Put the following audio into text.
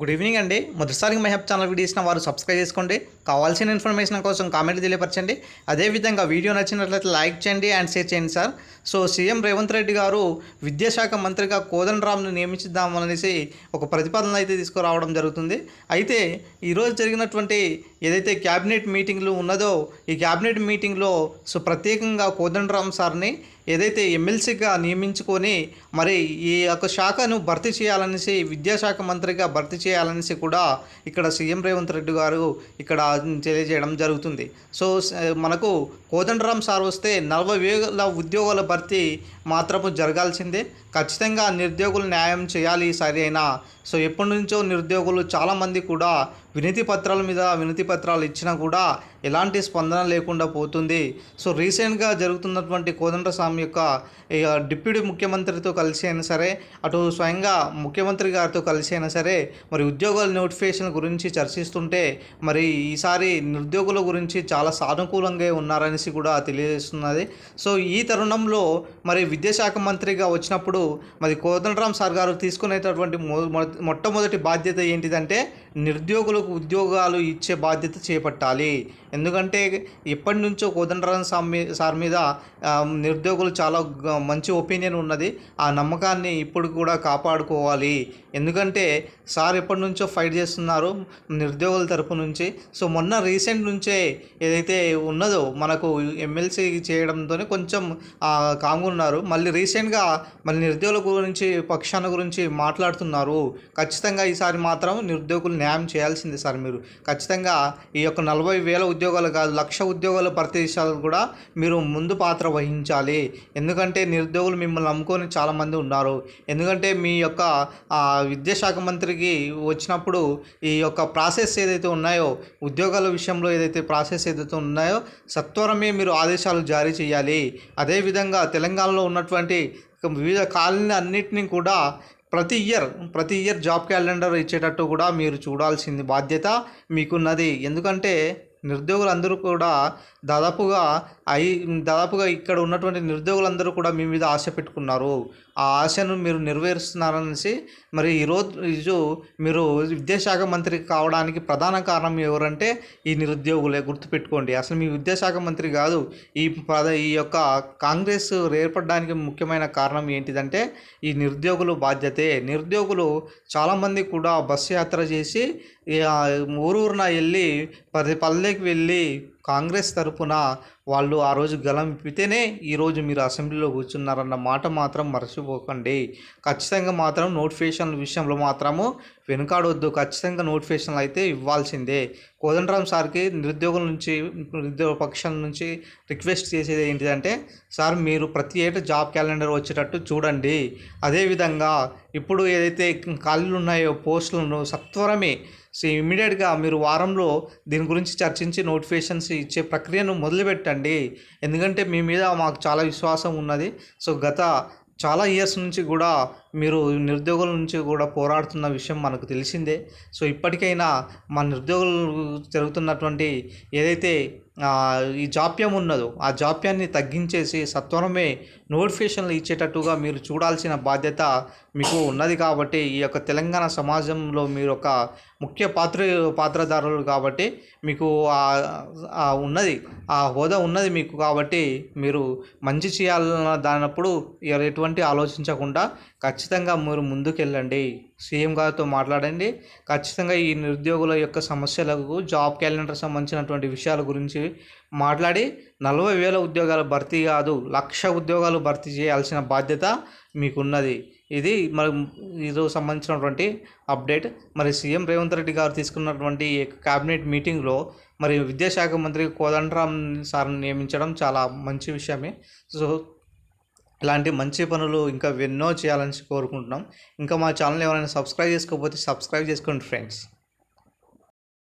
Good evening అండి. మొదటిసారిగా మహాప్ channel video ఇచ్చిన వారు సబ్స్క్రైబ్ చేసుకోండి. కావాల్సిన ఇన్ఫర్మేషన్ కోసం కామెంట్ తెలియపరచండి. అదేవిధంగా వీడియో నచ్చినట్లయితే లైక్ చేయండి అండ్ షేర్ చేయండి sir. So CM Revanth Reddy garu విద్యాశాఖ మంత్రిగా కోదండరామ్ను నియమించుదామనేసి ఒక ప్రతిపాదన అయితే తీసుకురావడం జరుగుతుంది. అయితే ఈరోజు జరిగినటువంటి ఏదైతే క్యాబినెట్ మీటింగ్లు ఉన్నదో ఈ క్యాబినెట్ మీటింగ్లో సో ప్రత్యేకంగా కోదండరామ్ సార్ని ఏదైతే ఎమ్మెల్సీగా నియమించుకొని మరి ఈ యొక్క శాఖను భర్తీ చేయాలనేసి విద్యాశాఖ మంత్రిగా భర్తీ చేయాలనేసి కూడా ఇక్కడ సీఎం రేవంత్ రెడ్డి గారు ఇక్కడ తెలియజేయడం జరుగుతుంది. సో మనకు కోదండరామ్ సార్ వస్తే నలభై వేల ఉద్యోగాల భర్తీ మాత్రము జరగాల్సిందే. ఖచ్చితంగా నిరుద్యోగులు న్యాయం చేయాలి సరి అయినా సో ఎప్పటి నుంచో నిరుద్యోగులు చాలామంది కూడా వినతి పత్రాల మీద వినతి పత్రాలు ఇచ్చినా కూడా ఎలాంటి స్పందన లేకుండా పోతుంది. సో రీసెంట్గా జరుగుతున్నటువంటి కోదండస్వామి యొక్క డిప్యూటీ ముఖ్యమంత్రితో కలిసి అయినా సరే అటు స్వయంగా ముఖ్యమంత్రి గారితో కలిసి అయినా సరే మరి ఉద్యోగాల నోటిఫికేషన్ గురించి చర్చిస్తుంటే మరి ఈసారి నిరుద్యోగుల గురించి చాలా సానుకూలంగా ఉన్నారనేసి కూడా తెలియజేస్తున్నది. సో ఈ తరుణంలో మరి విద్యాశాఖ మంత్రిగా వచ్చినప్పుడు మరి కోదండరామ్ సార్ గారు తీసుకునేటటువంటి మొ- మొట్టమొదటి బాధ్యత ఏంటిదంటే నిరుద్యోగులకు ఉద్యోగాలు ఇచ్చే బాధ్యత చేపట్టాలి. ఎందుకంటే ఎప్పటి నుంచో కోదండరామ్ సార్ సార్ మీద నిరుద్యోగులు చాలా మంచి ఒపీనియన్ ఉన్నది. ఆ నమ్మకాన్ని ఇప్పుడు కూడా కాపాడుకోవాలి. ఎందుకంటే సార్ ఎప్పటి నుంచో ఫైట్ చేస్తున్నారు నిరుద్యోగుల తరపు నుంచి. సో మొన్న రీసెంట్ నుంచే ఏదైతే ఉన్నదో మనకు ఎమ్మెల్సీ చేయడంతో కొంచెం కాంగున్నారు. ఉన్నారు మళ్ళీ రీసెంట్గా మళ్ళీ నిరుద్యోగుల గురించి పక్షాన గురించి మాట్లాడుతున్నారు. ఖచ్చితంగా ఈసారి మాత్రం నిరుద్యోగులు న్యాయం చేయాల్సింది. సార్ మీరు. ఖచ్చితంగా ఈ యొక్క నలభై వేల ఉద్యోగాలు కాదు లక్ష ఉద్యోగాలు భర్తీ కూడా మీరు ముందు పాత్ర వహించాలి. ఎందుకంటే నిరుద్యోగులు మిమ్మల్ని నమ్ముకొని చాలామంది ఉన్నారు. ఎందుకంటే మీ యొక్క విద్యాశాఖ మంత్రికి వచ్చినప్పుడు ఈ యొక్క ప్రాసెస్ ఏదైతే ఉన్నాయో ఉద్యోగాల విషయంలో ఏదైతే ప్రాసెస్ ఏదైతే ఉన్నాయో సత్వరమే మీరు ఆదేశాలు జారీ చేయాలి. అదేవిధంగా తెలంగాణలో ఉన్నటువంటి వివిధ కాలనీ అన్నిటినీ కూడా ప్రతి ఇయర్ ప్రతి ఇయర్ జాబ్ క్యాలెండర్ ఇచ్చేటట్టు కూడా మీరు చూడాల్సింది బాధ్యత మీకున్నది. ఎందుకంటే నిరుద్యోగులందరూ కూడా దాదాపుగా ఐ దాదాపుగా ఇక్కడ ఉన్నటువంటి నిరుద్యోగులందరూ కూడా మీ మీద ఆశ పెట్టుకున్నారు. ఆ ఆశను మీరు నెరవేరుస్తున్నారనేసి మరి ఈరోజు మీరు విద్యాశాఖ మంత్రి కావడానికి ప్రధాన కారణం ఎవరంటే ఈ నిరుద్యోగులే గుర్తుపెట్టుకోండి. అసలు మీ విద్యాశాఖ మంత్రి కాదు. ఈ ప్రధ ఈ యొక్క కాంగ్రెస్ ఏర్పడడానికి ముఖ్యమైన కారణం ఏంటిదంటే ఈ నిరుద్యోగులు బాధ్యతే. నిరుద్యోగులు చాలామంది కూడా బస్సు యాత్ర చేసి ఊరూరున వెళ్ళి పది పల్లెకి వెళ్ళి కాంగ్రెస్ తరపున వాళ్ళు ఆ రోజు గలంపితేనే ఈరోజు మీరు అసెంబ్లీలో కూర్చున్నారన్న మాట మాత్రం మర్చిపోకండి. ఖచ్చితంగా మాత్రం నోటిఫికేషన్ విషయంలో మాత్రము వెనుకాడొద్దు. ఖచ్చితంగా నోటిఫికేషన్లు అయితే ఇవ్వాల్సిందే. కోదండరామ్ సార్కి నిరుద్యోగుల నుంచి నిరుద్యోగ పక్షాల నుంచి రిక్వెస్ట్ చేసేది ఏంటిదంటే సార్ మీరు ప్రతి ఏటా జాబ్ క్యాలెండర్ వచ్చేటట్టు చూడండి. అదేవిధంగా ఇప్పుడు ఏదైతే ఖాళీలు ఉన్నాయో పోస్టులను సత్వరమే సో ఇమీడియట్గా మీరు వారంలో దీని గురించి చర్చించి నోటిఫికేషన్స్ ఇచ్చే ప్రక్రియను మొదలుపెట్టండి. ఎందుకంటే మీ మీద మాకు చాలా విశ్వాసం ఉన్నది. సో గత చాలా ఇయర్స్ నుంచి కూడా మీరు నిరుద్యోగుల నుంచి కూడా పోరాడుతున్న విషయం మనకు తెలిసిందే. సో ఇప్పటికైనా మా నిరుద్యోగులు జరుగుతున్నటువంటి ఏదైతే ఈ జాప్యం ఉన్నదో ఆ జాప్యాన్ని తగ్గించేసి సత్వరమే నోటిఫికేషన్లు ఇచ్చేటట్టుగా మీరు చూడాల్సిన బాధ్యత మీకు ఉన్నది కాబట్టి ఈ యొక్క తెలంగాణ సమాజంలో మీరు ఒక ముఖ్య పాత్ర పాత్రధారులు కాబట్టి మీకు ఆ- ఉన్నది ఆ హోదా ఉన్నది మీకు కాబట్టి మీరు మంచి చేయాలన్న దానప్పుడు ఎటువంటి ఆలోచించకుండా ఖచ్చితంగా మీరు ముందుకెళ్ళండి. సీఎం గారితో మాట్లాడండి. ఖచ్చితంగా ఈ నిరుద్యోగుల యొక్క సమస్యలకు జాబ్ క్యాలెండర్ సంబంధించినటువంటి విషయాల గురించి మాట్లాడి నలభై వేల ఉద్యోగాలు భర్తీ కాదు లక్ష ఉద్యోగాలు భర్తీ చేయాల్సిన బాధ్యత మీకున్నది. ఇది మరి ఈరోజు సంబంధించినటువంటి అప్డేట్. మరి సీఎం రేవంత్ రెడ్డి గారు తీసుకున్నటువంటి ఈ క్యాబినెట్ మీటింగ్లో మరి విద్యాశాఖ మంత్రి కోదండరామ్ సార్ని నియమించడం చాలా మంచి విషయమే. సో ఇలాంటి మంచి పనులు ఇంకా ఎన్నో చేయాలని కోరుకుంటున్నాం. ఇంకా మా ఛానల్ ఎవరైనా సబ్స్క్రైబ్ చేసుకోకపోతే సబ్స్క్రైబ్ చేసుకోండి ఫ్రెండ్స్.